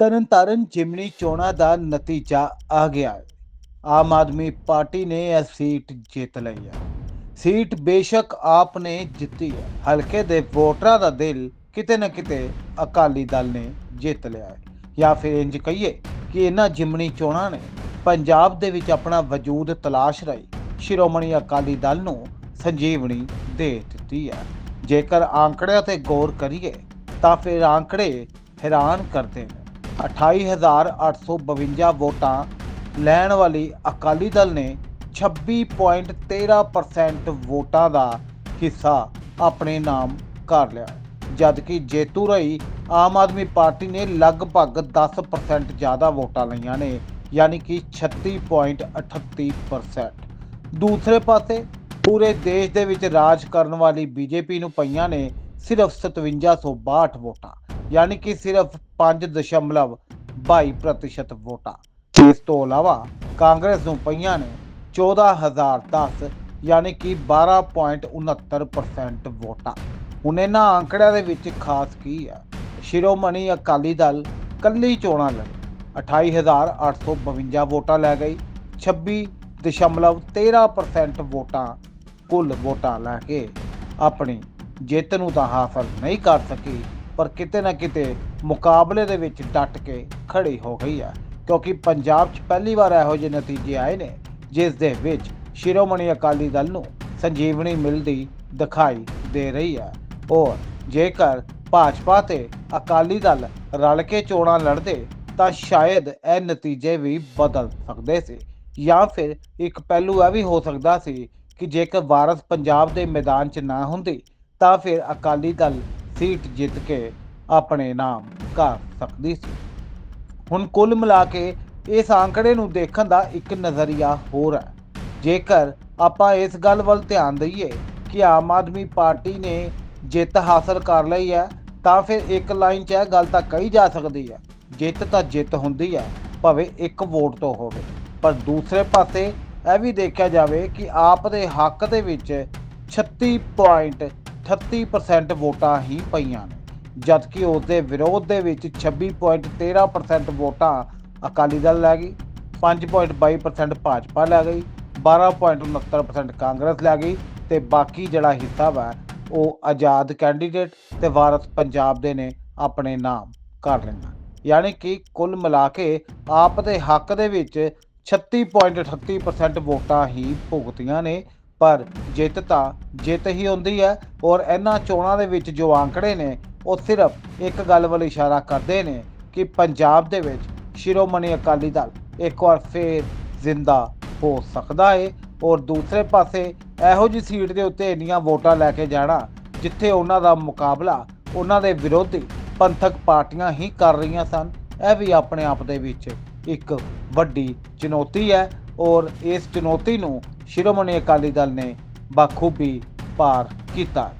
ਤਰਨਤਾਰਨ ਜਿਮਨੀ ਚੋਣਾਂ ਦਾ ਨਤੀਜਾ ਆ ਗਿਆ ਹੈ। ਆਮ ਆਦਮੀ ਪਾਰਟੀ ਨੇ ਇਹ ਸੀਟ ਜਿੱਤ ਲਈ ਹੈ। ਸੀਟ ਬੇਸ਼ੱਕ ਆਪ ਨੇ ਜਿੱਤੀ ਹੈ। ਹਲਕੇ ਦੇ ਵੋਟਰਾਂ ਦਾ ਦਿਲ ਕਿਤੇ ਨਾ ਕਿਤੇ ਅਕਾਲੀ ਦਲ ਨੇ ਜਿੱਤ ਲਿਆ ਹੈ। ਜਾਂ ਫਿਰ ਇੰਜ ਕਹੀਏ ਕਿ ਇਹਨਾਂ ਜਿਮਨੀ ਚੋਣਾਂ ਨੇ ਪੰਜਾਬ ਦੇ ਵਿੱਚ ਆਪਣਾ ਵਜੂਦ ਤਲਾਸ਼ ਰਹੀ। ਸ਼੍ਰੋਮਣੀ ਅਕਾਲੀ ਦਲ ਨੂੰ ਸੰਜੀਵਨੀ ਦੇ ਦਿੱਤੀ ਹੈ। ਜੇਕਰ ਆંકੜਿਆਂ ਤੇ ਗੌਰ ਕਰੀਏ ਤਾਂ ਫਿਰ ਆંકੜੇ ਹੈਰਾਨ ਕਰਦੇ ਨੇ। 28852 ਵੋਟਾਂ ਲੈਣ ਵਾਲੀ ਅਕਾਲੀ ਦਲ ਨੇ 26.13% ਵੋਟਾਂ ਦਾ ਹਿੱਸਾ ਆਪਣੇ ਨਾਮ ਕਰ ਲਿਆ ਜਦਕਿ ਜੇਤੂ ਰਹੀ ਆਮ ਆਦਮੀ ਪਾਰਟੀ ਨੇ ਲਗਭਗ 10% ਜ਼ਿਆਦਾ ਵੋਟਾਂ ਲਈਆਂ ਨੇ, ਯਾਨੀ ਕਿ 36.38% ਦੂਸਰੇ ਪਾਸੇ ਪੂਰੇ ਦੇਸ਼ ਦੇ ਵਿੱਚ ਰਾਜ ਕਰਨ ਵਾਲੀ ਬੀਜੇਪੀ ਨੂੰ ਪਈਆਂ ਨੇ ਸਿਰਫ 5762 ਵੋਟਾਂ, ਯਾਨੀ ਕਿ ਸਿਰਫ 5.22% ਵੋਟਾਂ। ਇਸ ਤੋਂ ਇਲਾਵਾ ਕਾਂਗਰਸ ਨੂੰ ਪਈਆਂ ਨੇ 14010 ਯਾਨੀ ਕਿ 12.69% ਵੋਟਾਂ। ਹੁਣ ਇਹਨਾਂ ਅੰਕੜਿਆਂ ਦੇ ਵਿੱਚ ਖਾਸ ਕੀ ਆ ਸ਼ਿਰੋਮਣੀ ਅਕਾਲੀ ਦਲ ਕੱਲੀ ਚੋਣਾਂ ਲੜੀ। 28852 ਵੋਟਾਂ ਲੈ ਗਈ। 26.13% ਵੋਟਾਂ ਕੁੱਲ ਵੋਟਾਂ ਲੈ ਕੇ ਆਪਣੀ ਜਿੱਤ ਨੂੰ ਤਾਂ ਹਾਸਲ ਨਹੀਂ ਕਰ ਸਕੀ। ਪਰ ਕਿਤੇ ਨਾ ਕਿਤੇ ਮੁਕਾਬਲੇ ਦੇ ਵਿੱਚ ਡਟ ਕੇ ਖੜੀ ਹੋ ਗਈ ਹੈ। ਕਿਉਂਕਿ ਪੰਜਾਬ 'ਚ ਪਹਿਲੀ ਵਾਰ ਇਹੋ ਜਿਹੇ ਨਤੀਜੇ ਆਏ ਨੇ, ਜਿਸ ਦੇ ਵਿੱਚ ਸ਼ਿਰੋਮਣੀ ਅਕਾਲੀ ਦਲ ਨੂੰ ਸੰਜੀਵਨੀ ਮਿਲਦੀ ਦਿਖਾਈ ਦੇ ਰਹੀ ਹੈ। ਔਰ ਜੇਕਰ ਭਾਜਪਾ ਤੇ ਅਕਾਲੀ ਦਲ ਰਲ ਕੇ ਚੋਣਾਂ ਲੜਦੇ, ਤਾਂ ਸ਼ਾਇਦ ਇਹ ਨਤੀਜੇ ਵੀ ਬਦਲ ਸਕਦੇ ਸੀ। ਜਾਂ ਫਿਰ ਇੱਕ ਪਹਿਲੂ ਇਹ ਵੀ ਹੋ ਸਕਦਾ ਸੀ ਕਿ ਜੇਕਰ ਵਾਰਸ ਪੰਜਾਬ ਦੇ ਮੈਦਾਨ 'ਚ ਨਾ ਹੁੰਦੀ, ਤਾਂ ਫਿਰ ਅਕਾਲੀ ਦਲ ਸੀਟ ਜਿੱਤ ਕੇ ਆਪਣੇ ਨਾਮ ਕਰ ਸਕਦੀ ਸੀ। ਹੁਣ ਕੁੱਲ ਮਿਲਾ ਕੇ ਇਸ ਆંકੜੇ ਨੂੰ ਦੇਖਣ ਦਾ ਇੱਕ ਨਜ਼ਰੀਆ ਹੋਰ ਹੈ। ਜੇਕਰ ਆਪਾਂ ਇਸ ਗੱਲ ਵੱਲ ਧਿਆਨ ਦਈਏ ਕਿ ਆਮ ਆਦਮੀ ਪਾਰਟੀ ਨੇ ਜਿੱਤ ਹਾਸਲ ਕਰ ਲਈ ਹੈ, ਤਾਂ ਫਿਰ ਇੱਕ ਲਾਈਨ 'ਚ ਇਹ ਗੱਲ ਤਾਂ ਕਹੀ ਜਾ ਸਕਦੀ ਹੈ, ਜਿੱਤ ਤਾਂ ਜਿੱਤ ਹੁੰਦੀ ਹੈ, ਭਾਵੇਂ ਇੱਕ ਵੋਟ ਤੋਂ ਹੋਵੇ। ਪਰ ਦੂਸਰੇ ਪਾਸੇ ਇਹ ਵੀ ਦੇਖਿਆ ਜਾਵੇ ਕਿ ਆਪ ਦੇ ਹੱਕ ਦੇ ਵਿੱਚ 36.38% ਵੋਟਾਂ ਹੀ ਪਈਆਂ ਨੇ, ਜਦਕਿ ਉਸ ਦੇ ਵਿਰੋਧ ਦੇ ਵਿੱਚ 26.13% ਵੋਟਾਂ ਅਕਾਲੀ ਦਲ ਲੈ ਗਈ 5.22% ਭਾਜਪਾ ਲੈ ਗਈ 12.69% ਕਾਂਗਰਸ ਲੈ ਗਈ ਤੇ ਬਾਕੀ ਜਿਹੜਾ ਹਿੱਸਾ ਵਾ, ਉਹ ਆਜ਼ਾਦ ਕੈਂਡੀਡੇਟ ਤੇ ਵਾਰਸ ਪੰਜਾਬ ਦੇ ਨੇ ਆਪਣੇ ਨਾਮ ਕਰ ਲੈਣਾ ਯਾਨੀ ਕਿ ਕੁੱਲ ਮਿਲਾ ਕੇ ਆਪ ਦੇ ਹੱਕ ਦੇ ਵਿੱਚ 36.38% ਵੋਟਾਂ ਹੀ ਭੁਗਤੀਆਂ ਨੇ ਪਰ ਜਿੱਤ ਤਾਂ ਜਿੱਤ ਹੀ ਹੁੰਦੀ ਹੈ ਔਰ ਇਹਨਾਂ ਚੋਣਾਂ ਦੇ ਵਿੱਚ ਜੋ ਆંકੜੇ ਨੇ, ਉਹ ਸਿਰਫ ਇੱਕ ਗੱਲ ਵੱਲ ਇਸ਼ਾਰਾ ਕਰਦੇ ਨੇ ਕਿ ਪੰਜਾਬ ਦੇ ਵਿੱਚ ਸ਼ਿਰੋਮਣੀ ਅਕਾਲੀ ਦਲ ਇੱਕ ਵਾਰ ਫੇਰ ਜ਼ਿੰਦਾ ਹੋ ਸਕਦਾ ਹੈ ਔਰ ਦੂਸਰੇ ਪਾਸੇ ਇਹੋ ਜਿਹੀ ਸੀਟ ਦੇ ਉੱਤੇ ਇੰਨੀਆਂ ਵੋਟਾਂ ਲੈ ਕੇ ਜਾਣਾ ਜਿੱਥੇ ਉਹਨਾਂ ਦਾ ਮੁਕਾਬਲਾ ਉਹਨਾਂ ਦੇ ਵਿਰੋਧੀ ਪੰਥਕ ਪਾਰਟੀਆਂ ਹੀ ਕਰ ਰਹੀਆਂ ਸਨ, ਇਹ ਵੀ ਆਪਣੇ ਆਪ ਦੇ ਵਿੱਚ ਇੱਕ ਵੱਡੀ ਚੁਣੌਤੀ ਹੈ ਔਰ ਇਸ ਚੁਣੌਤੀ ਨੂੰ ਸ਼ਿਰੋਮਣੀ ਅਕਾਲੀ ਦਲ ਨੇ ਬਾਖੂਬੀ ਪਾਰ ਕੀਤਾ ਹੈ